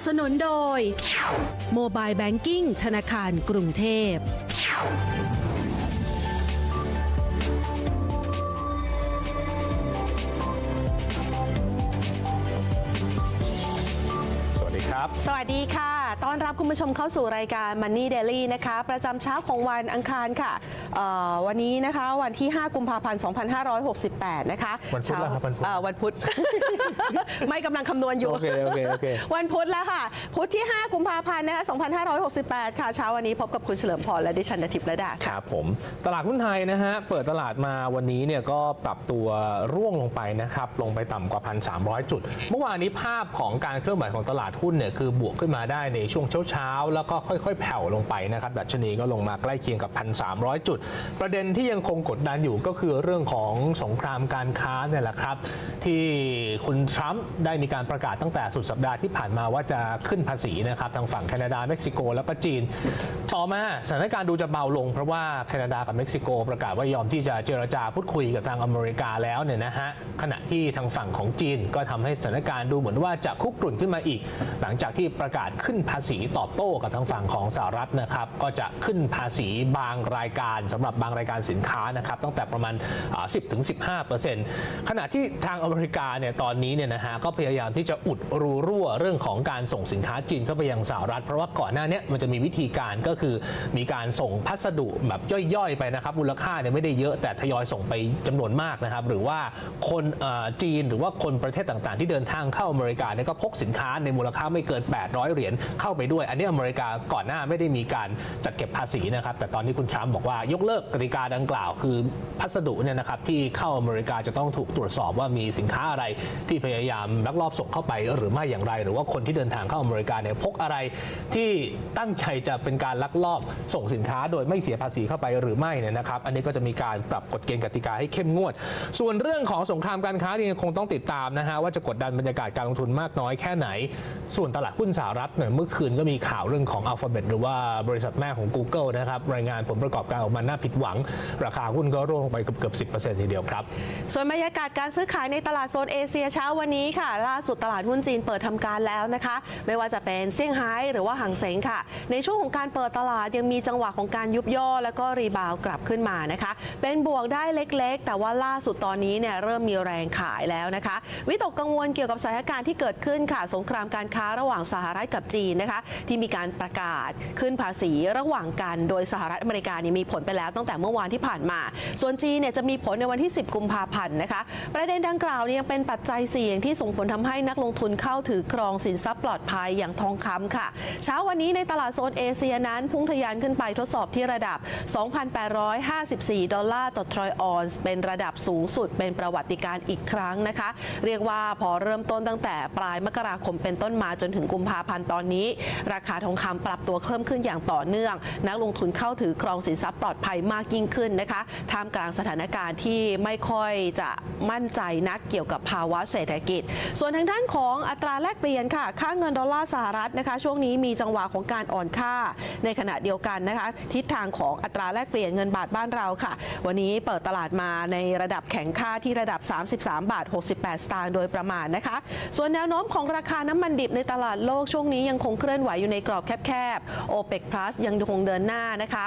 บสนุนโดย โมบายแบงกิ้งธนาคารกรุงเทพ สวัสดีครับ สวัสดีค่ะ ต้อนรับคุณผู้ชมเข้าสู่รายการ Money Daily นะคะ ประจำเช้าของวันอังคารค่ะเอ่อวันนี้นะคะวันที่ 5 กุมภาพันธ์ 2568 นะคะวันพุธแล้วครับวันพุธเอ่อวันพุธ ไม่กำลังคำนวณอยู่ โอเคโอเคโอเค วันพุธแล้วค่ะ พุธที่ 5 กุมภาพันธ์นะคะ2568 ค่ะ เช้าวันนี้พบกับคุณเฉลิมพรและดิฉันนทิพย์ระดาคค่ะรับผม ตลาดหุ้นไทยนะฮะ เปิดตลาดมาวันนี้เนี่ยก็ปรับตัวร่วงลงไปนะครับ ลงไปต่ำกว่า 1,300 จุด เมื่อวานนี้ภาพของการเคลื่อนไหวของตลาดหุ้นเนี่ยคือบวกขึ้นมาได้ในช่วงเช้าๆแล้วก็ค่อย ๆ แผ่วลงไปนะครับดัชนีก็ลงมาใกล้เคียงกับ 1,300 จุดประเด็นที่ยังคงกดดันอยู่ก็คือเรื่องของสงครามการค้าเนี่ยแหละครับ ที่คุณทรัมป์ได้มีการประกาศตั้งแต่สุดสัปดาห์ที่ผ่านมาว่าจะขึ้นภาษีนะครับทางฝั่งแคนาดาเม็กซิโก แล้วก็จีน ต่อมาสถานการณ์ดูจะเบาลง เพราะว่าแคนาดากับเม็กซิโก ประกาศว่ายอมที่จะเจรจาพูดคุยกับทางอเมริกาแล้วเนี่ยนะฮะขณะที่ทางฝั่งของจีนก็ทำให้สถานการณ์ดูเหมือนว่าจะคุกรุ่นขึ้นมาอีก หลังจากที่ประกาศขึ้นภาษีตอบโต้กับทางฝั่งของสหรัฐนะครับ ก็จะขึ้นภาษีบางรายการสำหรับบางรายการสินค้านะครับตั้งแต่ประมาณอ่า10-15%ขณะที่ทางอเมริกาเนี่ยตอนนี้เนี่ยนะฮะก็พยายามที่จะอุดรูรั่วเรื่องของการส่งสินค้าจีนเข้าไปยังสหรัฐ เพราะว่าก่อนหน้าเนี้มันจะมีวิธีการก็คือมีการส่งพัสดุแบบย่อยๆไปนะครับมูลค่าเนี่ยไม่ได้เยอะแต่ทยอยส่งไปจำนวนมากนะครับหรือว่าคนจีนหรือว่าคนประเทศต่างๆ ที่เดินทางเข้าอเมริกาเนี่ยก็พกสินค้าในมูลค่าไม่เกิน 800 เหรียญเข้าไปด้วย อันนี้อเมริกาก่อนหน้าไม่ได้มีการจัดเก็บภาษีนะครับแต่ตอนนี้คุณทรัมป์บอกว่ายกเลิกกติกาดังกล่าว คือพัสดุเนี่ยนะครับที่เข้าอเมริกาจะต้องถูกตรวจสอบว่ามีสินค้าอะไรที่พยายามลักลอบส่งเข้าไปหรือไม่อย่างไร หรือว่าคนที่เดินทางเข้าอเมริกาเนี่ยพกอะไรที่ตั้งใจจะเป็นการลักลอบส่งสินค้าโดยไม่เสียภาษีเข้าไปหรือไม่เนี่ยนะครับ อันนี้ก็จะมีการปรับกฎเกณฑ์กติกาให้เข้มงวด ส่วนเรื่องของสงครามการค้านี่ยคงต้องติดตามนะฮะว่าจะกดดันบรรยากาศการลงทุนมากน้อยแค่ไหน ส่วนตลาดหุ้นสหรัฐเนี่ยเมื่อคืนก็มีข่าวเรื่องของ Alphabet หรือว่าบริษัทแม่ของ Google นะครับรายงานผลประกอบการออกมาน่าผิดหวัง ราคาหุ้นก็ร่วงลงไปเกือบเกือบสิทีเดียวครับ ส่วนบรรยากาศการซื้อขายในตลาดโซนเอเชียเช้าวันนี้ค่ะ ล่าสุดตลาดหุ้นจีนเปิดทำการแล้วนะคะ ไม่ว่าจะเป็นเซี่ยงไฮ้หรือว่าหางเสงค่ะ ในช่วงของการเปิดตลาดยังมีจังหวะของการยุบย่อ แล้วก็รีบาวกลับขึ้นมานะคะ เป็นบวกได้เล็กๆ แต่ว่าล่าสุดตอนนี้เนี่ยเริ่มมีแรงขายแล้วนะคะ วิตกกังวลเกี่ยวกับสถานการณ์ที่เกิดขึ้นค่ะสงครามการค้าระหว่างสหรัฐกับจีนนะคะ ที่มีการประกาศขึ้นภาษีระหว่างกัน โดยสหรัฐอเมริกานี่มีผลไปแล้วตั้งแต่เมื่อวานที่ผ่านมา ส่วนจีนเนี่ยจะมีผลในวันที่ 10 กุมภาพันธ์นะคะ ประเด็นดังกล่าวเนี่ยยังเป็นปัจจัยเสี่ยงที่ส่งผลทำให้นักลงทุนเข้าถือครองสินทรัพย์ปลอดภัยอย่างทองคำค่ะ เช้าวันนี้ในตลาดโซนเอเชียนั้นพุ่งทะยานขึ้นไปทดสอบที่ระดับ 2,854 ดอลลาร์ต่อทรอยออนซ์เป็นระดับสูงสุดเป็นประวัติการณ์อีกครั้งนะคะ เรียกว่าพอเริ่มต้นตั้งแต่ปลายมกราคมเป็นต้นมาจนถึงกุมภาพันธ์ตอนนี้ ราคาทองคำปรับตัวเพิ่มขึ้นอย่างต่อเนื่อง นักลงทุนเข้าถือครองสินทรัพย์ปลอดภัยมากยิ่งขึ้นนะคะท่ามกลางสถานการณ์ที่ไม่ค่อยจะมั่นใจนักเกี่ยวกับภาวะเศรษฐกิจ ส่วนทางด้านของอัตราแลกเปลี่ยนค่ะ ค่าเงินดอลลาร์สหรัฐนะคะ ช่วงนี้มีจังหวะของการอ่อนค่าในขณะเดียวกันนะคะ ทิศทางของอัตราแลกเปลี่ยนเงินบาทบ้านเราค่ะ วันนี้เปิดตลาดมาในระดับแข็งค่าที่ระดับ 33 บาท 68 สตางค์โดยประมาณนะคะ ส่วนแนวโน้มของราคาน้ำมันดิบในตลาดโลกช่วงนี้ยังคงเคลื่อนไหวอยู่ในกรอบแคบๆ OPEC Plus ยังคงเดินหน้านะคะ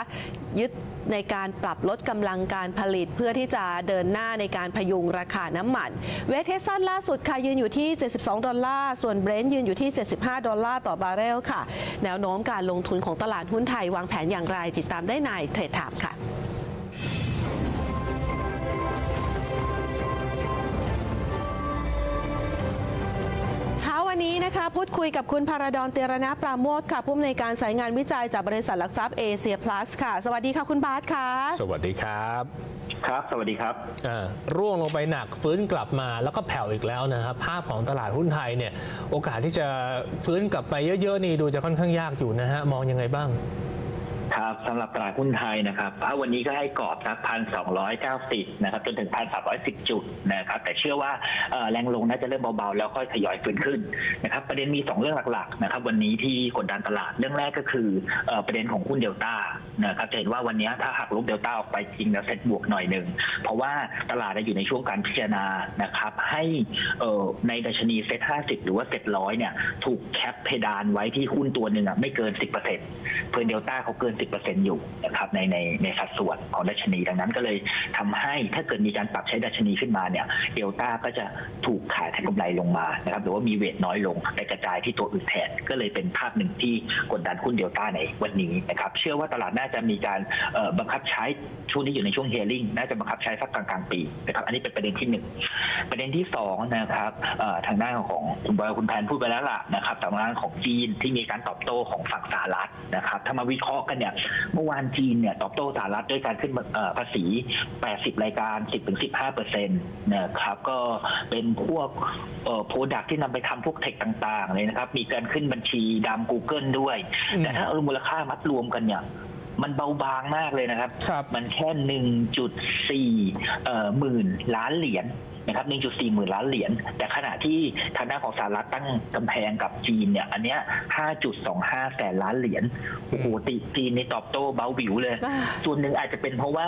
ยึด ในการปรับลดกำลังการผลิตเพื่อที่จะเดินหน้าในการพยุงราคาน้ำมัน เวสเทสซันล่าสุดค่ะยืนอยู่ที่ 72 ดอลลาร์ ส่วนเบรนท์ยืนอยู่ที่ 75 ดอลลาร์ต่อบาร์เรลค่ะ แนวโน้มการลงทุนของตลาดหุ้นไทยวางแผนอย่างไรติดตามได้ในเทรดถามค่ะ เช้านะคะพูดคุยกับคุณพาราดอนเตยรณะปราโมทค่ะผู้อำนวยการสายงานวิจัยจากบริษัทหลักทรัพย์เอเชียพลัสค่ะ สวัสดีค่ะคุณบาสค่ะ สวัสดีครับครับ สวัสดีครับอ่าร่วงลงไปหนักฟื้นกลับมาแล้วก็แผ่วอีกแล้วนะครับภาพของตลาดหุ้นไทยเนี่ย โอกาสที่จะฟื้นกลับไปเยอะๆนี่ดูจะค่อนข้างยากอยู่นะฮะมองยังไงบ้าง ครับสำหรับตลาดหุ้นไทยนะครับถ้าวันนี้ก็ให้กรอบสักพันสองร้อยเก้าสิบนะครับจนถึงพันสามร้อยสิบจุดนะครับแต่เชื่อว่าแรงลงน่าจะเริ่มเบาๆ แล้วค่อยทยอยฟื้นขึ้นนะครับประเด็นมี 2 เรื่องหลักๆนะครับวันนี้ที่กดดันตลาดเรื่องแรกก็คือประเด็นของหุ้นเดลต้านะครับจะเห็นว่าวันนี้ถ้าหักลบเดลต้าออกไปจริงแล้วเซ็ตบวกหน่อยหนึ่งเพราะว่าตลาดอยู่ในช่วงการพิจารณานะครับให้ในดัชนีเซ็ตห้าสิบหรือว่าเซ็ตร้อยเนี่ยถูกแคปเพดานไว้ที่หุ้นตัวหนึ่งอะไม่เกิน10%เพื่อนเดลต้าเขาเกิน10%อยู่นะครับในในในสัดส่วนของดัชนี ดังนั้นก็เลยทำให้ถ้าเกิดมีการปรับใช้ดัชนีขึ้นมาเนี่ยเดลต้าก็จะถูกขายแทนกำไรลงมานะครับหรือว่ามีเวทน้อยลงไปกระจายที่ตัวอื่นแทน ก็เลยเป็นภาพหนึ่งที่กดดันหุ้นเดลต้าในวันนี้นะครับเชื่อว่าตลาดน่าจะมีการบังคับใช้ช่วงนี้อยู่ในช่วงเฮลิ่งน่าจะบังคับใช้สักกลางกลางปีนะครับอันนี้เป็นประเด็นที่หนึ่ง ประเด็นที่สองนะครับเอ่อทางด้านของคุณบอยคุณแพนพูดไปแล้วล่ะนะครับทางด้านของจีนที่มีการตอบโต้ของฝั่งสหรัฐนะครับถ้ามาวิเคราะห์กันเนี่ยเมื่อวานจีนเนี่ยตอบโต้สหรัฐด้วยการขึ้นเอ่อภาษี 80 รายการ 10-15เปอร์เซ็นต์นะครับก็เป็นพวกโปรดักที่นำไปทำพวกเทคต่างๆเลยนะครับ มีการขึ้นบัญชีดำ Google ด้วยอืมแต่ถ้าเอามูลค่ามัดรวมกันเนี่ยมันเบาบางมากเลยนะครับครับมันแค่1.4เอ่อหมื่นล้านเหรียญ นะครับ 1.4 หมื่นล้านเหรียญ แต่ขณะที่ทางด้านของสหรัฐตั้งกำแพงกับจีนเนี่ย อันเนี้ย 5.25 แสนล้านเหรียญ โอ้โหตีจีนในตอบโต้เบาบิวเลยอ่าส่วนหนึ่งอาจจะเป็นเพราะว่า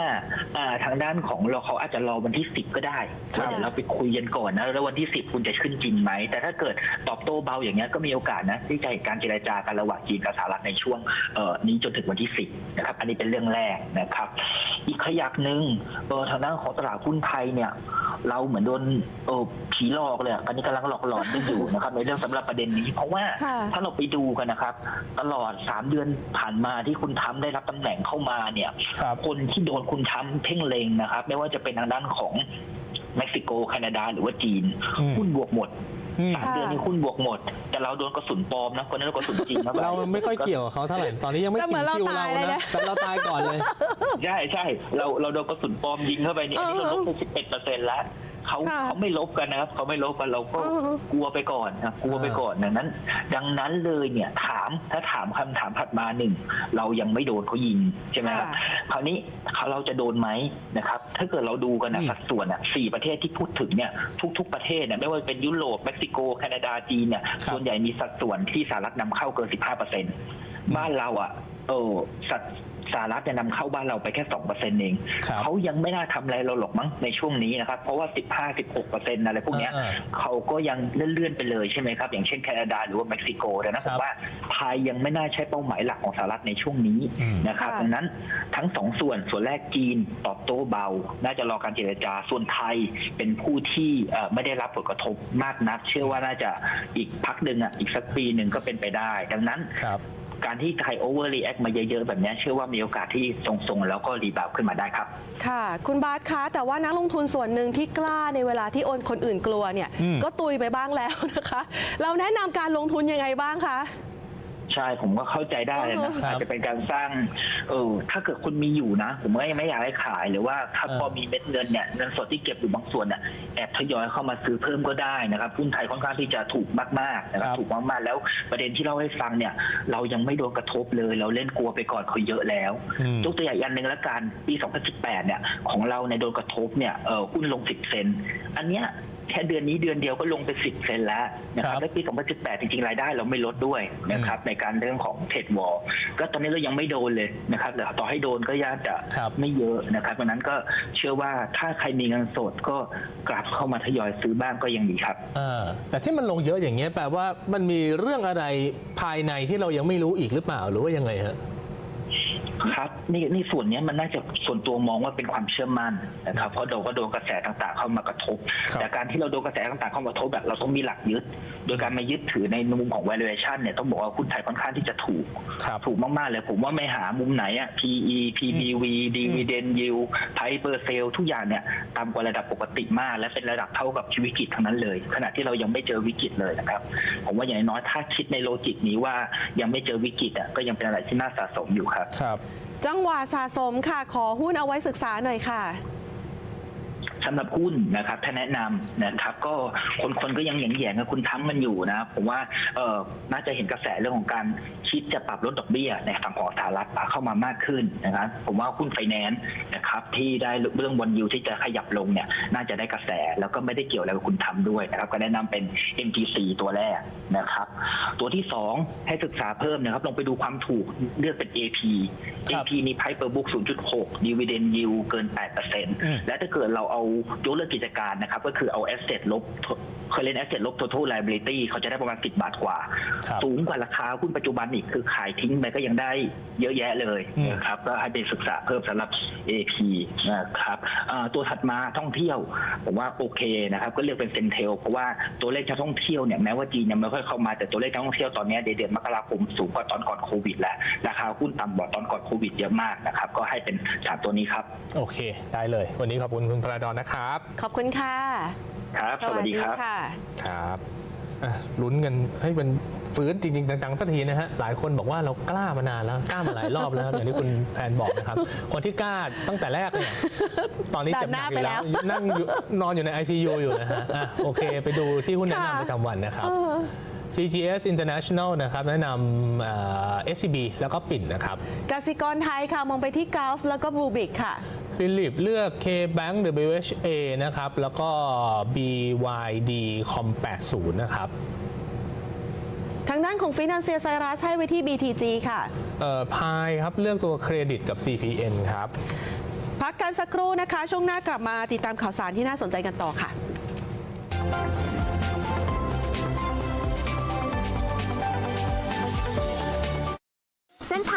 อ่าทางด้านของเราเขาอาจจะรอวันที่ 10 ก็ได้ครับเดี๋ยวเราไปคุยกันก่อนนะ แล้ววันที่ 10 คุณจะขึ้นจริงไหม แต่ถ้าเกิดตอบโต้เบาอย่างเงี้ยก็มีโอกาสนะที่จะเห็นการเจรจากันระหว่างจีนกับสหรัฐในช่วงเอ่อนี้จนถึงวันที่ 10 นะครับ อันนี้เป็นเรื่องแรกนะครับ อีกขยักหนึ่งเออทางด้านของตลาดหุ้นไทยเนี่ย เราเหมือนโดนเออผีหลอกเลยอะตอนนี้กำลังหลอกหลอนกันอยู่นะครับ ในเรื่องสำหรับประเด็นนี้ เพราะว่าค่ะถ้าเราไปดูกันนะครับ ตลอด3เดือนผ่านมาที่คุณทำได้รับตำแหน่งเข้ามาเนี่ยครับคนที่โดนคุณทำเพ่งเลงนะครับ ไม่ว่าจะเป็นทางด้านของเม็กซิโกแคนาดาหรือว่าจีนอืมหุ้นบวกหมดอืมสามเดือนนี้หุ้นบวกหมด แต่เราโดนกระสุนปลอมนะคนนั้นโดนกระสุนจริงนะเราไม่ค่อยเกี่ยวกับเขาเท่าไหร่ตอนนี้ยังไม่แต่ถึเหมืงอนเราคิวตายเราเลยนะนะแต่เราตายก่อนเลย ใช่ใช่เราเราโดนกระสุนปลอมยิงเข้าไปเนี่ยอันนี้เราลบไปสิบเอ็ดเปอร์เซ็นต์แล้ว เขาค่ะเขาไม่ลบกันนะครับเขาไม่ลบกันเราก็เออกลัวไปก่อนนะกลัวไปก่อนดังนั้น ดังนั้นเลยเนี่ยถามถ้าถามคำถามถัดมาหนึ่งเรายังไม่โดนเขายิงใช่ไหมครับ ค่ะ คราวนี้เขาเราจะโดนไหมนะครับ ถ้าเกิดเราดูกันนะอืม สัดส่วนอะสี่ประเทศที่พูดถึงเนี่ยทุก ๆ ประเทศเนี่ยไม่ว่าจะเป็นยุโรปเม็กซิโก แคนาดาจีนเนี่ยครับส่วนใหญ่มีสัดส่วนที่สหรัฐนำเข้าเกินสิบห้าเปอร์เซ็นต์บ้านเราอะเออสัด สหรัฐจะนำเข้าบ้านเราไปแค่สองเปอร์เซ็นต์เองครับเขายังไม่น่าทำอะไรเราหรอกมั้งในช่วงนี้นะครับ เพราะว่า15 16เปอร์เซ็นต์อะไรพวกเนี้ยอ่าเขาก็ยังเลื่อนๆไปเลยใช่ไหมครับ อย่างเช่นแคนาดาหรือว่าเม็กซิโกแต่นะคผรับมว่าไทยยังไม่น่าใช่เป้าหมายหลักของสหรัฐในช่วงนี้อืม นะครับค่ะ ดังนั้นทั้งสองส่วนส่วนแรกจีนตอบโต้เบา น่าจะรอการเจรจาส่วนไทยเป็นผู้ที่เอ่อไม่ได้รับผลกระทบมากนัก เชื่อว่าน่าจะอีกพักหนึ่งอะอีกสักปีหนึ่งก็เป็นไปได้ ดังนั้น ครับ การที่ไทยโอเวอร์รีแอคมาเยอะๆ แบบเนี้ยเชื่อว่ามีโอกาสที่ทรงๆ แล้วก็รีบาวด์ขึ้นมาได้ครับ ค่ะ คุณบาสคะ แต่ว่านักลงทุนส่วนหนึ่งที่กล้าในเวลาที่โอนคนอื่นกลัวเนี่ยอืมก็ตุยไปบ้างแล้วนะคะ เราแนะนำการลงทุนยังไงบ้างคะ ใช่ผมก็เข้าใจได้เลยนะครับอาจจะเป็นการสร้าง เออ ถ้าเกิดคุณมีอยู่นะ ผมก็ยังไม่อยากให้ขายหรือว่าถ้าเออพอมีเม็ดเงินเนี่ยเงินสดที่เก็บอยู่บางส่วนเนี่ยแอบทยอยเข้ามาซื้อเพิ่มก็ได้นะครับหุ้นไทยค่อนข้างที่จะถูกมากๆนะครับครับถูกมากๆแล้วประเด็นที่เล่าให้ฟังเนี่ย เรายังไม่โดนกระทบเลย เราเล่นกลัวไปก่อนเขาเยอะแล้วอืมยกตัวอย่างอีกอันหนึ่งละกันปี 2018 เนี่ย ของเราในยโดนกระทบเนี่ยเออหุ้นลง 10 เซนต์อันเนี้ย แค่เดือนนี้เดือนเดียวก็ลงไป 10เซนต์แล้วนะคครัรับบแล้วปี 2018 จริงๆ รายได้เราไม่ลดด้วยนะครับในการเรื่องของเทรดวอลก็ตอนนี้เรายังไม่โดนเลยนะครับแต่ต่อให้โดนก็ยากจะครับไม่เยอะนะครับดังนั้นก็เชื่อว่าถ้าใครมีเงินสดก็กลับเข้ามาทยอยซื้อบ้างก็ยังดีครับอ่าแต่ที่มันลงเยอะอย่างเงี้ยแปลว่ามันมีเรื่องอะไรภายในที่เรายังไม่รู้อีกหรือเปล่าหรือว่ายังไงฮะ ครับนี่นี่ส่วนเนี้ยมันน่าจะส่วนตัวมองว่าเป็นความเชื่อมั่นนะครับเพราะเราก็โดนกระแสต่างๆ เข้ามากระทบครับแต่การที่เราโดนกระแสต่างๆเข้ามากระทบแบบเราต้องมีหลักยึด โดยการมายึดถือในมุมของ valuation เนี่ยต้องบอกว่าหุ้นไทยค่อนข้างที่จะถูกครับถูกมากๆเลย ผมว่าไม่หามุมไหนอะ PE PBV dividend yield price per sale ทุกอย่างเนี่ยต่ำกว่าระดับปกติมาก และเป็นระดับเท่ากับชีวิตวิกฤตทั้งนั้นเลย ขณะที่เรายังไม่เจอวิกฤตเลยนะครับ ผมว่าอย่างน้อยถ้าคิดในโลจิกนี้ว่ายังไม่เจอวิกฤตอะก็ยังเป็นอะไรที่น่าสะสมอยู่ครับครับจังหวะสะสมค่ะ ขอหุ้นเอาไว้ศึกษาหน่อยค่ะ สำหรับหุ้นนะครับถ้าแนะนำนะครับ ก็คนคนก็ยังแหยงๆกับคุณทั้งมันอยู่นะผมว่าเออน่าจะเห็นกระแสเรื่องของการคิดจะปรับลดดอกเบี้ยในฝั่งของสหรัฐเข้ามามากขึ้นนะครับ ผมว่าหุ้นไฟแนนซ์นะครับที่ได้เรื่องบอลยูที่จะขยับลงเนี่ยน่าจะได้กระแสแล้วก็ไม่ได้เกี่ยวอะไรกับคุณทำด้วยนะครับ ก็แนะนำเป็น MTC ตัวแรกนะครับ ตัวที่ 2 ให้ศึกษาเพิ่มนะครับลองไปดูความถูกเลือกเป็น AP ครับ AP มี Price per book 0.6 dividend yield เกิน 8%และถ้าเกิดเราเอายกเลิกกิจการนะครับ ก็คือเอา asset ลบ current asset ลบ total liability เขาจะได้ประมาณ 10 บาทกว่าครับสูงกว่าราคาหุ้นปัจจุบันอีกคือขายทิ้งไปก็ยังได้เยอะแยะเลยอืมนะครับก็ให้ไปศึกษาเพิ่มสำหรับ AP นะครับอ่าตัวถัดมาท่องเที่ยว ผมว่าโอเคนะครับ ก็เลือกเป็นเซนเทลเพราะว่าตัวเลขการท่องเที่ยวเนี่ยแม้ว่าจีนยังไม่ค่อยเข้ามาแต่ตัวเลขการท่องเที่ยวตอนนี้ในเดือนมกราคมสูงกว่าตอนก่อนโควิดแล้วราคาหุ้นต่ำกว่าตอนก่อนโควิดเยอะมากนะครับก็ให้เป็นสามตัวนี้ครับ โอเค ได้เลย วันนี้ขอบคุณคุณพลาดอนนะครับ ขอบคุณค่ะ ครับ สวัสดีครับค่ะ ครับอะลุ้นกันให้มันฟื้นจริงๆจังๆสักทีนะฮะหลายคนบอกว่าเรากล้ามานานแล้วกล้ามาหลายรอบแล้วอย่างที่คุณแพนบอกนะครับ คนที่กล้าตั้งแต่แรกเนี่ยตอนนี้ดัเจ็บนหหนัน้ากอยู่แล้วไปแล้วนั่งอยู่นอนอยู่ใน ICU อยู่นะฮะอะโอเค ไปดูที่หุ้นแนะค่ะนำประจำวันนะครับ CGS International นะครับแนะนำเอ่อ SCB แล้วก็ปิ่นนะครับกสิกรไทยค่ะ มองไปที่ก u ลฟแล้วก็บูบิกค่ะ ฟิลิปเลือก K-Bank WHA นะครับ แล้วก็ BYD Com 80นะครับทางด้านของฟิน a นเซียไซรัสให้ไว้ที่ BTG ค่ะ เอ่อพายครับเลือกตัวเครดิตกับ CPN ครับ พักกันสักครู่นะคะ ช่วงหน้ากลับมาติดตามข่าวสารที่น่าสนใจกันต่อค่ะ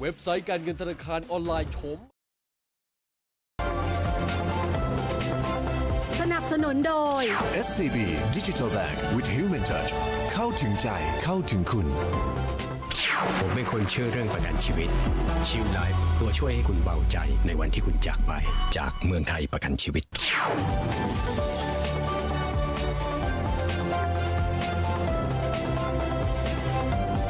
เว็บไซต์การเงินธนาคารออนไลน์โฉมสนับสนุนโดย SCB Digital Bank with Human Touch เข้าถึงใจเข้าถึงคุณ ผมเป็นคนเชื่อเรื่องประกันชีวิต ชิวไลฟ์ตัวช่วยให้คุณเบาใจในวันที่คุณจากไป จากเมืองไทยประกันชีวิต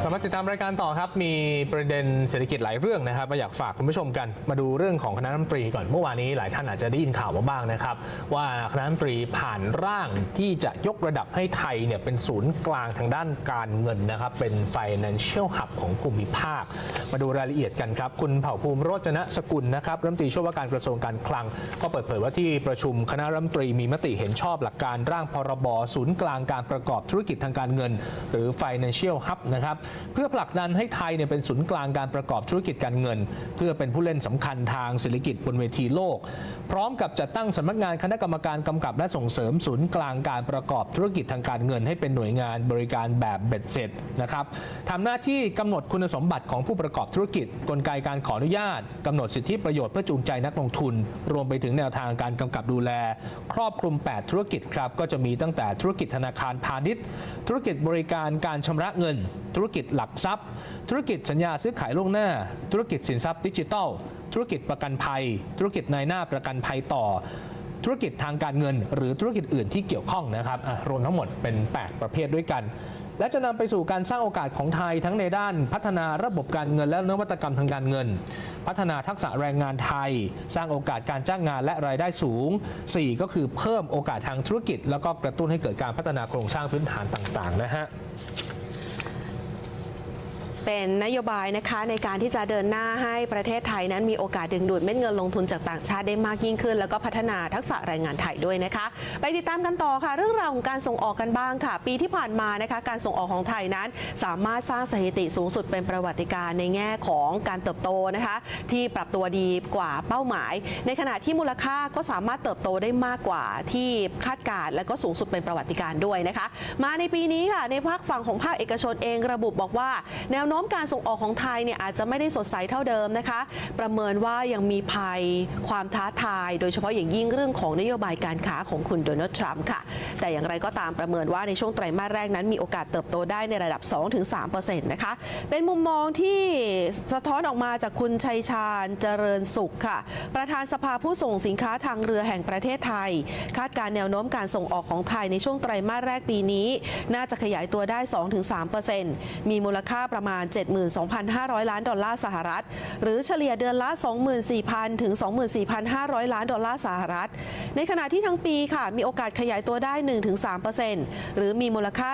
ลับมาติดตามรายการต่อครับ มีประเด็นเศรษฐกิจหลายเรื่องนะครับมาอยากฝากคุณผู้ชมกัน มาดูเรื่องของคณะรัฐมนตรีก่อน เมื่อวานนี้หลายท่านอาจจะได้ยินข่าวมาบ้างนะครับ ว่าคณะรัฐมนตรีผ่านร่างที่จะยกระดับให้ไทยเนี่ยเป็นศูนย์กลางทางด้านการเงินนะครับ เป็น financial hub ของภูมิภาค มาดูรายละเอียดกันครับ คุณเผ่าภูมิโรจนสกุลนะครับรัฐมนตรีช่วยว่าการกระทรวงการคลัง ก็เปิดเผยว่าที่ประชุมคณะรัฐมนตรีมีมติเห็นชอบหลักการร่างพรบศูนย์กลางการประกอบธุรกิจทางการเงิน หรือ financial hub นะครับเพื่อผลักดันให้ไทยเนี่ยเป็นศูนย์กลางการประกอบธุรกิจการเงิน เพื่อเป็นผู้เล่นสำคัญทางเศรษฐกิจบนเวทีโลก พร้อมกับจัดตั้งสำนักงานคณะกรรมการกำกับและส่งเสริมศูนย์กลางการประกอบธุรกิจทางการเงิน ให้เป็นหน่วยงานบริการแบบเบ็ดเสร็จนะครับทำหน้าที่กำหนดคุณสมบัติของผู้ประกอบธุรกิจ กลไกการขออนุญาตกำหนดสิทธิประโยชน์เพื่อจูงใจนักลงทุน รวมไปถึงแนวทางการกำกับดูแล ครอบคลุม 8 ธุรกิจครับก็จะมีตั้งแต่ธุรกิจธนาคารพาณิชย์ ธุรกิจบริการการชำระเงิน ธุรกิจหลักทรัพย์ ธุรกิจสัญญาซื้อขายล่วงหน้า ธุรกิจสินทรัพย์ดิจิทัล ธุรกิจประกันภัย ธุรกิจนายหน้าประกันภัยต่อ ธุรกิจทางการเงิน หรือธุรกิจอื่นที่เกี่ยวข้องนะครับรวมทั้งหมดเป็น 8 ประเภทด้วยกันและจะนำไปสู่การสร้างโอกาสของไทยทั้งในด้านพัฒนาระบบการเงินและนวัตกรรมทางการเงิน พัฒนาทักษะแรงงานไทย สร้างโอกาสการจ้างงานและรายได้สูง 4 ก็คือเพิ่มโอกาสทางธุรกิจ แล้วก็กระตุ้นให้เกิดการพัฒนาโครงสร้างพื้นฐานต่าง ๆ นะฮะ เป็นนโยบายนะคะในการที่จะเดินหน้าให้ประเทศไทยนั้นมีโอกาสดึงดูดเม็ดเงินลงทุนจากต่างชาติได้มากยิ่งขึ้น แล้วก็พัฒนาทักษะแรงงานไทยด้วยนะคะ ไปติดตามกันต่อค่ะ เรื่องราวของการส่งออกกันบ้างค่ะ ปีที่ผ่านมานะคะการส่งออกของไทยนั้น สามารถสร้างสถิติสูงสุดเป็นประวัติการณ์ในแง่ของการเติบโตนะคะ ที่ปรับตัวดีกว่าเป้าหมาย ในขณะที่มูลค่าก็สามารถเติบโตได้มากกว่าที่คาดการณ์และก็สูงสุดเป็นประวัติการณ์ด้วยนะคะ มาในปีนี้ค่ะในภาคฝั่งของภาคเอกชนเองระบุบอกว่าแนวโน้ม้มการส่งออกของไทยเนี่ยอาจจะไม่ได้สดใสเท่าเดิมนะคะ ประเมินว่ายังมีภัยความท้าทาย โดยเฉพาะอย่างยิ่งเรื่องของนโยบายการค้าของคุณโดนัลด์ทรัมป์ค่ะ แต่อย่างไรก็ตามประเมินว่าในช่วงไตรมาสแรกนั้นมีโอกาสเติบโตได้ในระดับ 2-3%นะคะ เป็นมุมมองที่สะท้อนออกมาจากคุณชัยชาญเจริญสุขค่ะ ประธานสภาผู้ส่งสินค้าทางเรือแห่งประเทศไทย คาดการณ์แนวโน้มการส่งออกของไทยในช่วงไตรมาสแรกปีนี้ น่าจะขยายตัวได้ 2-3%มีมูลค่าประมาณ72,500 ล้านดอลลาร์สหรัฐ หรือเฉลี่ยเดือนละ 24,000 ถึง 24,500 ล้านดอลลาร์สหรัฐ ในขณะที่ทั้งปีค่ะ มีโอกาสขยายตัวได้ 1-3%หรือมีมูลค่า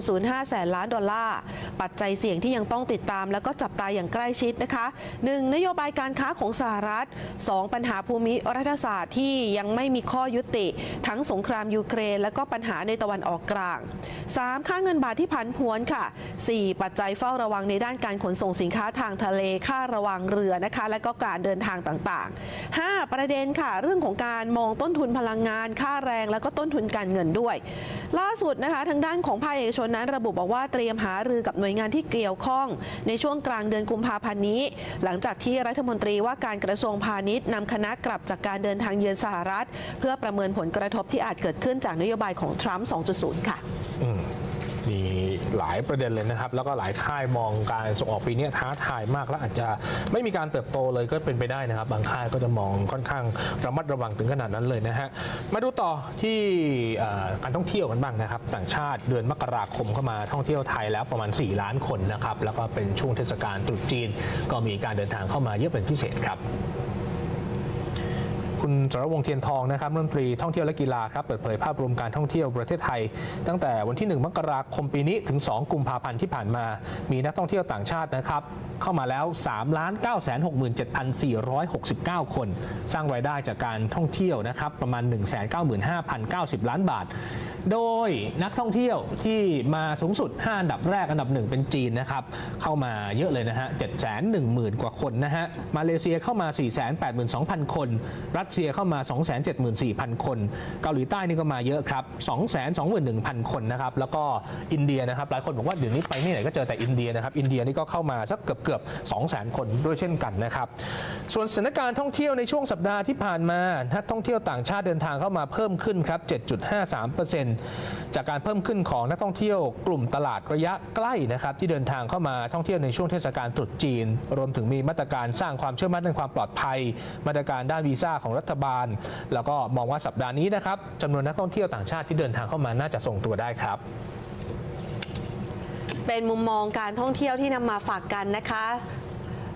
3.05 แสนล้านดอลลาร์ ปัจจัยเสี่ยงที่ยังต้องติดตาม แล้วก็จับตาอย่างใกล้ชิดนะคะ 1. นโยบายการค้าของสหรัฐ 2. ปัญหาภูมิรัฐศาสตร์ที่ยังไม่มีข้อยุติ ทั้งสงครามยูเครน และก็ปัญหาในตะวันออกกลาง 3. ค่าเงินบาทที่ผันผวนค่ะ 4. ปัจจัยเฝ้าระวังในด้านการขนส่งสินค้าทางทะเลค่าระวังเรือนะคะ และก็การเดินทางต่างๆ 5. ประเด็นค่ะ เรื่องของการมองต้นทุนพลังงาน ค่าแรง แล้วก็ต้นทุนการเงินด้วย ล่าสุดนะคะ ทางด้านของภาคเอกชนนั้นระบุบอกว่าเตรียมหารือกับหน่วยงานที่เกี่ยวข้อง ในช่วงกลางเดือนกุมภาพันธ์นี้ หลังจากที่รัฐมนตรีว่าการกระทรวงพาณิชย์นำคณะกลับจากการเดินทางเยือนสหรัฐ เพื่อประเมินผลกระทบที่อาจเกิดขึ้นจากนโยบายของทรัมป์ 2.0 ค่ะอืม หลายประเด็นเลยนะครับ แล้วก็หลายค่ายมองการส่งออกปีนี้ท้าทายมากและอาจจะไม่มีการเติบโตเลยก็เป็นไปได้นะครับ บางค่ายก็จะมองค่อนข้างระมัดระวังถึงขนาดนั้นเลยนะฮะมาดูต่อที่การท่องเที่ยวกันบ้างนะครับ ต่างชาติเดือนมกราคมเข้ามาท่องเที่ยวไทยแล้วประมาณ 4 ล้านคนนะครับแล้วก็เป็นช่วงเทศกาลตรุษจีน ก็มีการเดินทางเข้ามาเยอะเป็นพิเศษครับ คุณสรวงเทียนทองนะครับรัฐมนตรีท่องเที่ยวและกีฬาครับเปิดเผยภาพรวมการท่องเที่ยวประเทศไทย ตั้งแต่วันที่ 1 มกราคมปีนี้ถึง 2 กุมภาพันธ์ที่ผ่านมา มีนักท่องเที่ยวต่างชาตินะครับเข้ามาแล้ว3 9 6 7 4 6 9 คน สร้างรายได้จากการท่องเที่ยวนะครับประมาณ 195,090 ล้านบาท โดยนักท่องเที่ยวที่มาสูงสุด 5 อันดับแรกอันดับหนึ่งเป็นจีนนะครับเข้ามาเยอะเลยนะฮะ710,000 กว่าคนนะฮะมาเลเซียเข้ามา 482,000 คน รัสเซียเข้ามา 274,000 คน เกาหลีใต้นี่ก็มาเยอะครับ 221,000 คนนะครับ แล้วก็อินเดียนะครับ หลายคนบอกว่าเดี๋ยวนี้ไปที่ไหนก็เจอแต่อินเดียนะครับ อินเดียนี่ก็เข้ามาสักเกือบเกือบ200,000 คนด้วยเช่นกันนะครับ ส่วนสถานการณ์ท่องเที่ยวในช่วงสัปดาห์ที่ผ่านมานักท่องเที่ยวต่างชาติเดินทางเข้ามาเพิ่มขึ้นครับ 7.53%จากการเพิ่มขึ้นของนักท่องเที่ยวกลุ่มตลาดระยะใกล้นะครับที่เดินทางเข้ามาท่องเที่ยวในช่วงเทศกาลตรุษจีน รวมถึงมีมาตรการสร้างความเชื่อมั่นในความปลอดภัย มาตรการด้านวีซ่าของรัฐบาล แล้วก็มองว่าสัปดาห์นี้นะครับจำนวนนักท่องเที่ยวต่างชาติที่เดินทางเข้ามาน่าจะส่งตัวได้ครับเป็นมุมมองการท่องเที่ยวที่นำมาฝากกันนะคะ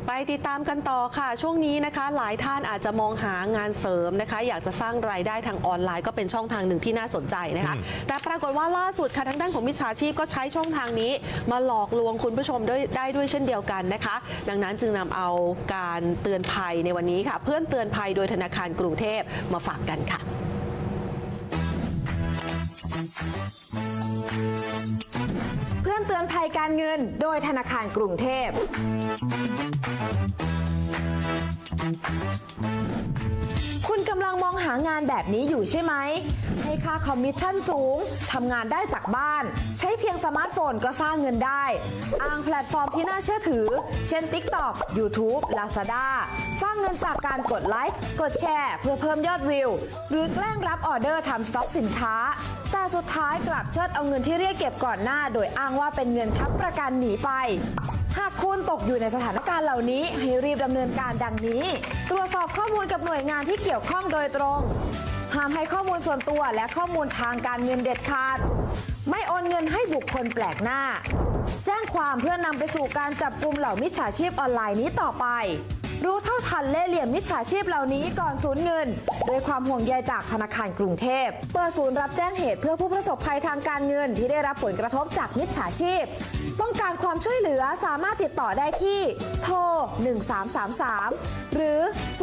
ไปติดตามกันต่อค่ะ ช่วงนี้นะคะ หลายท่านอาจจะมองหางานเสริมนะคะ อยากจะสร้างรายได้ทางออนไลน์ก็เป็นช่องทางหนึ่งที่น่าสนใจนะคะ แต่ปรากฏว่าล่าสุดค่ะทางด้านของมิจฉาชีพก็ใช้ช่องทางนี้ มาหลอกลวงคุณผู้ชมด้วยได้ด้วยเช่นเดียวกันนะคะ ดังนั้นจึงนำเอาการเตือนภัยในวันนี้ค่ะ เพื่อนเตือนภัยโดยธนาคารกรุงเทพมาฝากกันค่ะ เพื่อนเตือนภัยการเงิน โดยธนาคารกรุงเทพ คุณกำลังมองหางานแบบนี้อยู่ใช่ไหม ให้ค่าคอมมิชชั่นสูง ทำงานได้จากบ้าน ใช้เพียงสมาร์ทโฟนก็สร้างเงินได้ อ้างแพลตฟอร์มที่น่าเชื่อถือ เช่น TikTok YouTube Lazada สร้างเงินจากการกดไลค์ กดแชร์ เพื่อเพิ่มยอดวิว หรือแกล้งรับออเดอร์ทำสต็อกสินค้า แต่สุดท้ายกลับเชิดเอาเงินที่เรียกเก็บก่อนหน้า โดยอ้างว่าเป็นเงินค้ำประกันหนีไป หากคุณตกอยู่ในสถานการณ์เหล่านี้ให้รีบดำเนินการดังนี้ ตรวจสอบข้อมูลกับหน่วยงานที่เกี่ยวข้องโดยตรง ห้ามให้ข้อมูลส่วนตัวและข้อมูลทางการเงินเด็ดขาด ไม่โอนเงินให้บุคคลแปลกหน้า แจ้งความเพื่อนำไปสู่การจับกลุ่มเหล่ามิจฉาชีพออนไลน์นี้ต่อไป รู้เท่าทันเล่เหลี่ยมมิจฉาชีพเหล่านี้ก่อนสูญเงิน ด้วยความห่วงใยจากธนาคารกรุงเทพเปิดศูนย์รับแจ้งเหตุเพื่อผู้ประสบภัยทางการเงินที่ได้รับผลกระทบจากมิจฉาชีพ ต้องการความช่วยเหลือสามารถติดต่อได้ที่โทร 1333 หรือ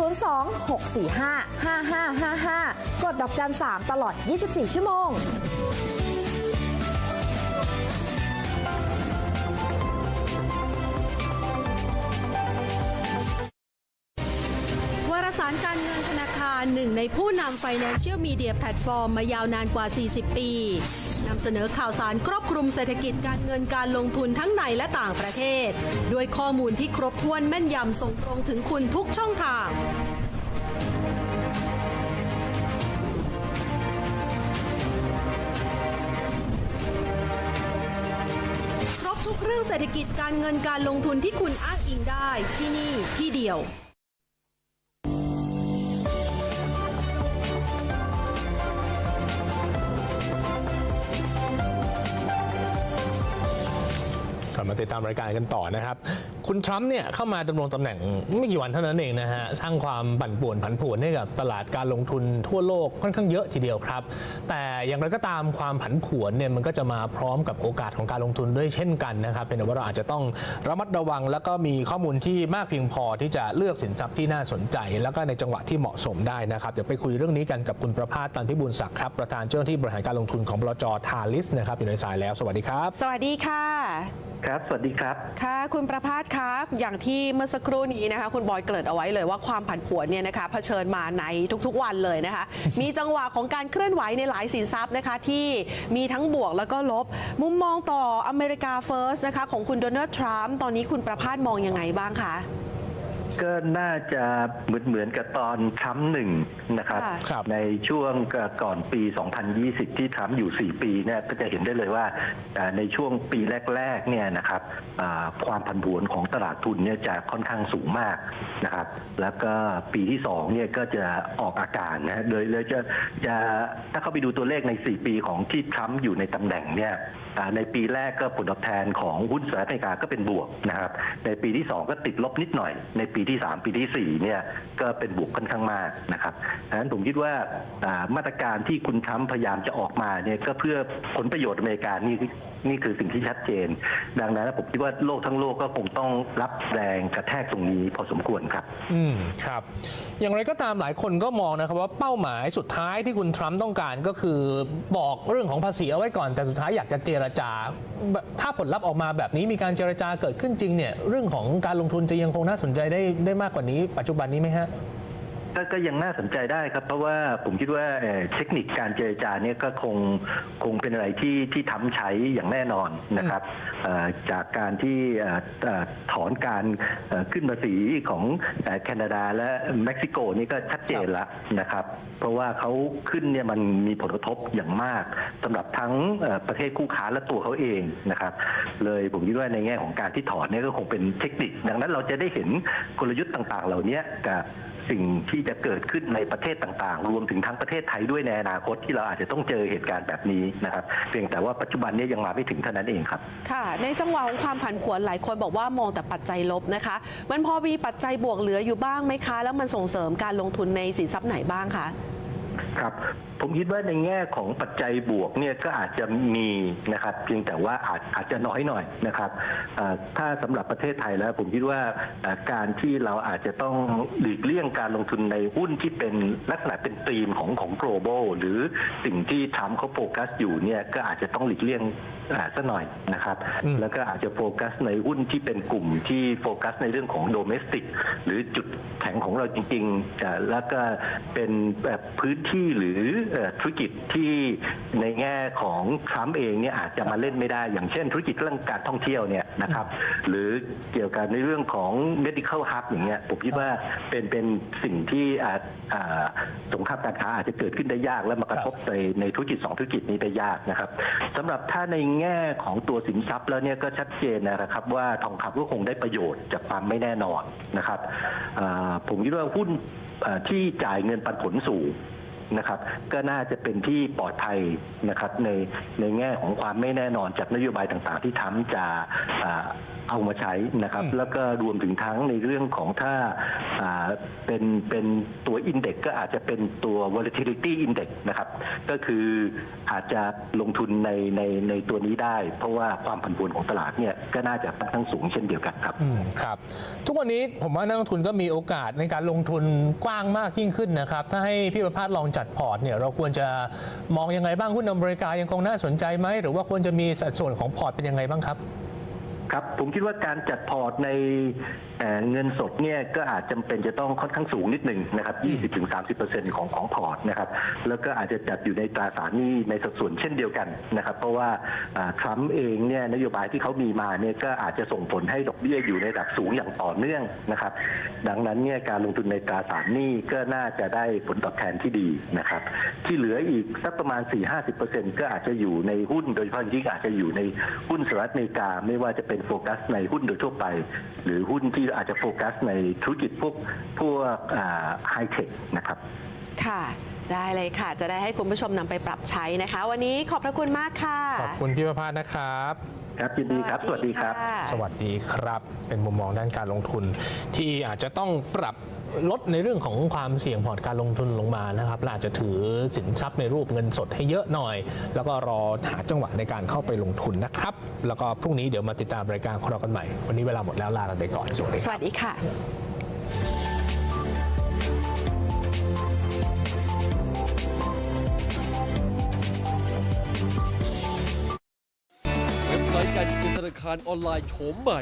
02-645-5555 กดดอกจัน3ตลอด 24 ชั่วโมง หนึ่งในผู้นำ Financial Media Platform มายาวนานกว่า 40 ปี นำเสนอข่าวสารครอบคลุมเศรษฐกิจการเงินการลงทุนทั้งในและต่างประเทศ ด้วยข้อมูลที่ครบถ้วนแม่นยำส่งตรงถึงคุณทุกช่องทางครบทุกเรื่องเศรษฐกิจการเงินการลงทุนที่คุณอ้างอิงได้ที่นี่ที่เดียว มาติดตามรายการกันต่อนะครับ คุณทรัมป์เนี่ยเข้ามาดำรงตำแหน่งไม่กี่วันเท่านั้นเองนะฮะสร้างความปั่นป่วนผันผวนให้กับตลาดการลงทุนทั่วโลกค่อนข้างเยอะทีเดียวครับ แต่อย่างไรก็ตามความผันผวนเนี่ยมันก็จะมาพร้อมกับโอกาสของการลงทุนด้วยเช่นกันนะครับเป็นว่าเราอาจจะต้องระมัดระวัง แล้วก็มีข้อมูลที่มากเพียงพอที่จะเลือกสินทรัพย์ที่น่าสนใจ แล้วก็ในจังหวะที่เหมาะสมได้นะครับเดี๋ยวไปคุยเรื่องนี้กันกับคุณประภาสตันพิบูลศักดิ์ครับประธานเจ้าหน้าที่บริหารการลงทุนของบลจทาลิสนะครับอยู่ในสายแล้วสวัสดีครับ สวัสดีค่ะ ครับ สวัสดีครับ ค่ะ คุณประภาสคะอย่างที่เมื่อสักครู่นี้นะคะคุณบอยเกริดเอาไว้เลยว่าความผันผวนเนี่ยนะคะเผชิญมาในทุกๆวันเลยนะคะ มีจังหวะของการเคลื่อนไหวในหลายสินทรัพย์นะคะที่มีทั้งบวกแล้วก็ลบ มุมมองต่ออเมริกาเฟิร์สนะคะของคุณโดนัลด์ทรัมป์ตอนนี้คุณประภาสมองยังไงบ้างคะ ก็น่าจะเหมือนเหมือนกับตอนทรัมป์หนึ่งนะครับ ค่ะครับในช่วงก่อนปี 2020 ที่ทรัมป์อยู่ 4 ปีเนี่ยก็จะเห็นได้เลยว่าอ่าในช่วงปีแรกๆเนี่ยนะครับอ่าความผันผวนของตลาดทุนเนี่ยจะค่อนข้างสูงมากนะครับ แล้วก็ปีที่2เนี่ยก็จะออกอาการนะโดยเลยจะจะถ้าเข้าไปดูตัวเลขใน 4 ปีของที่ทรัมป์อยู่ในตำแหน่งเนี่ยอ่าในปีแรกก็ผลตอบแทนของหุ้นสหรัฐอเมริกาก็เป็นบวกนะครับในปีที่ 2 ก็ติดลบนิดหน่อยในปีที่ 3 ปีทีสี่ 4 เนี่ยก็เป็นบวกค่อนข้างมากนะครับดังนั้นผมคิดว่าอ่ามาตรการที่คุณทรัมป์พยายามจะออกมาเนี่ยก็เพื่อผลประโยชน์อเมริกานี่นี่คือสิ่งที่ชัดเจน ดังนั้นผมคิดว่าโลกทั้งโลกก็คงต้องรับแรงกระแทกตรงนี้พอสมควรครับ อืมครับ อย่างไรก็ตามหลายคนก็มองนะครับว่าเป้าหมายสุดท้ายที่คุณทรัมป์ต้องการก็คือบอกเรื่องของภาษีเอาไว้ก่อน แต่สุดท้ายอยากจะเจรจา ถ้าผลลัพธ์ออกมาแบบนี้มีการเจรจาเกิดขึ้นจริงเนี่ยเรื่องของการลงทุนจะยังคงน่าสนใจได้ได้มากกว่านี้ ปัจจุบันนี้ไหมฮะ ก็ก็ยังน่าสนใจได้ครับ เพราะว่าผมคิดว่าเทคนิคการเจรจาเนี่ยก็คงคงเป็นอะไรที่ที่ทำใช้อย่างแน่นอนนะครับจากการที่ถอนการขึ้นภาษีของแคนาดาและเม็กซิโกนี่ก็ชัดเจนแล้วนะครับ เพราะว่าเขาขึ้นเนี่ยมันมีผลกระทบอย่างมากสำหรับทั้งประเทศคู่ค้าและตัวเขาเองนะครับ เลยผมคิดว่าในแง่ของการที่ถอนเนี่ยก็คงเป็นเทคนิค ดังนั้นเราจะได้เห็นกลยุทธ์ต่างๆ เหล่านี้กับ สิ่งที่จะเกิดขึ้นในประเทศต่างๆ รวมถึงทั้งประเทศไทยด้วยในอนาคตที่เราอาจจะต้องเจอเหตุการณ์แบบนี้นะครับ เพียงแต่ว่าปัจจุบันนี้ยังมาไม่ถึงเท่านั้นเองครับ ค่ะ ในจังหวะของความผันผวนหลายคนบอกว่ามองแต่ปัจจัยลบนะคะ มันพอมีปัจจัยบวกเหลืออยู่บ้างไหมคะ แล้วมันส่งเสริมการลงทุนในสินทรัพย์ไหนบ้างคะครับ ผมคิดว่าในแง่ของปัจจัยบวกเนี่ยก็อาจจะมีนะครับเพียงแต่ว่าอาจอาจจะน้อยหน่อยนะครับอ่าถ้าสำหรับประเทศไทยแล้ว ผมคิดว่าอ่าการที่เราอาจจะต้องหลีกเลี่ยงการลงทุนในหุ้นที่เป็นลักษณะเป็นธีมของของ global หรือสิ่งที่ทำเขาโฟกัสอยู่เนี่ยก็อาจจะต้องหลีกเลี่ยงอ่าสักหน่อยนะครับอืมแล้วก็อาจจะโฟกัสในหุ้นที่เป็นกลุ่มที่โฟกัสในเรื่องของโดเมสติกหรือจุดแข็งของเราจริงๆอ่าแล้วก็เป็นแบบพื้นที่หรือเอ่อธุรกิจที่ในแง่ของทรัมป์เองเนี่ยอาจจะมาเล่นไม่ได้ อย่างเช่น ธุรกิจเรื่องการท่องเที่ยวเนี่ยนะครับหรือเกี่ยวกับในเรื่องของ medical hub อย่างเงี้ยผมคิดว่าเป็นเป็นสิ่งที่อาจอ่าสงครามการค้าอาจจะเกิดขึ้นได้ยากและมากระทบในในธุรกิจสองธุรกิจนี้ได้ยากนะครับสำหรับถ้าในแง่ของตัวสินทรัพย์แล้วเนี่ยก็ชัดเจนนะครับ ว่าทองคำก็คงได้ประโยชน์จากความไม่แน่นอนนะครับอ่าผมคิดว่าหุ้นอ่าที่จ่ายเงินปันผลสูง นะครับก็น่าจะเป็นที่ปลอดภัยนะครับในในแง่ของความไม่แน่นอนจากนโยบายต่างๆ ที่ทำจะอ่าเอามาใช้นะครับอืมแล้วก็รวมถึงทั้งในเรื่องของถ้าอ่าเป็นเป็นตัวอินเด็กก็อาจจะเป็นตัว volatility index นะครับ ก็คืออาจจะลงทุนในในในตัวนี้ได้ เพราะว่าความผันผวนของตลาดเนี่ยก็น่าจะค่อนข้างสูงเช่นเดียวกันครับอืมครับ ทุกวันนี้ผมว่านักลงทุนก็มีโอกาสในการลงทุนกว้างมากยิ่งขึ้นนะครับ ถ้าให้พี่ประภาสลองจััดพอร์ตเนี่ยเราควรจะมองยังไงบ้างหุ้นอเมริกายังคงน่าสนใจไหมหรือว่าควรจะมีสัดส่วนของพอร์ตเป็นยังไงบ้างครับ ครับผมคิดว่าการจัดพอร์ตในเอ่อเงินสดเนี่ยก็อาจจำเป็นจะต้องค่อนข้างสูงนิดหนึ่งนะครับ 20-30%ของของพอร์ตนะครับ แล้วก็อาจจะจัดอยู่ในตราสารหนี้ในสัดส่วนเช่นเดียวกันนะครับ เพราะว่าอ่าทรัมป์เองเนี่ยนโยบายที่เขามีมาเนี่ยก็อาจจะส่งผลให้ดอกเบี้ยอยู่ในระดับสูงอย่างต่อเนื่องนะครับ ดังนั้นเนี่ยการลงทุนในตราสารหนี้ก็น่าจะได้ผลตอบแทนที่ดีนะครับ ที่เหลืออีกสักประมาณ 4-50%ก็อาจจะอยู่ในหุ้นโดยเฉพาะยิ่งอาจจะอยู่ในหุ้นสหรัฐอเมริกาไม่ว่าจะเป็นโฟกัสในหุ้นโดยทั่วไป หรือหุ้นที่อาจจะโฟกัสในธุรกิจพวกพวกไฮเทคนะครับ ค่ะได้เลยค่ะ จะได้ให้คุณผู้ชมนำไปปรับใช้นะคะ วันนี้ขอบพระคุณมากค่ะ ขอบคุณพี่ประภาสนะครับ ครับยินดีครับ สวัสดีครับค่ะสวัสดีครับ เป็นมุมมองด้านการลงทุนที่อาจจะต้องปรับ ลดในเรื่องของความเสี่ยงพอร์ตการลงทุนลงมานะครับและอาจจะถือสินทรัพย์ในรูปเงินสดให้เยอะหน่อย แล้วก็รอหาจังหวะในการเข้าไปลงทุนนะครับ แล้วก็พรุ่งนี้เดี๋ยวมาติดตามรายการของเรากันใหม่ วันนี้เวลาหมดแล้วลากันไปก่อนสวัสดีสครับวัสดีค่ะเว็บไซต์การเงินธนาคารออนไลน์โฉมใหม่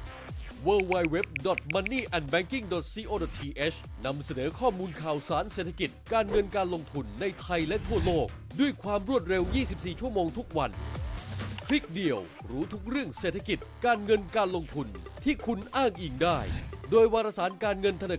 www.moneyandbanking.co.th นำเสนอข้อมูลข่าวสารเศรษฐกิจ การเงินการลงทุนในไทยและทั่วโลก ด้วยความรวดเร็ว 24 ชั่วโมงทุกวัน คลิกเดียว รู้ทุกเรื่องเศรษฐกิจ การเงินการลงทุนที่คุณอ้างอิงได้ โดยวารสารการเงินธนา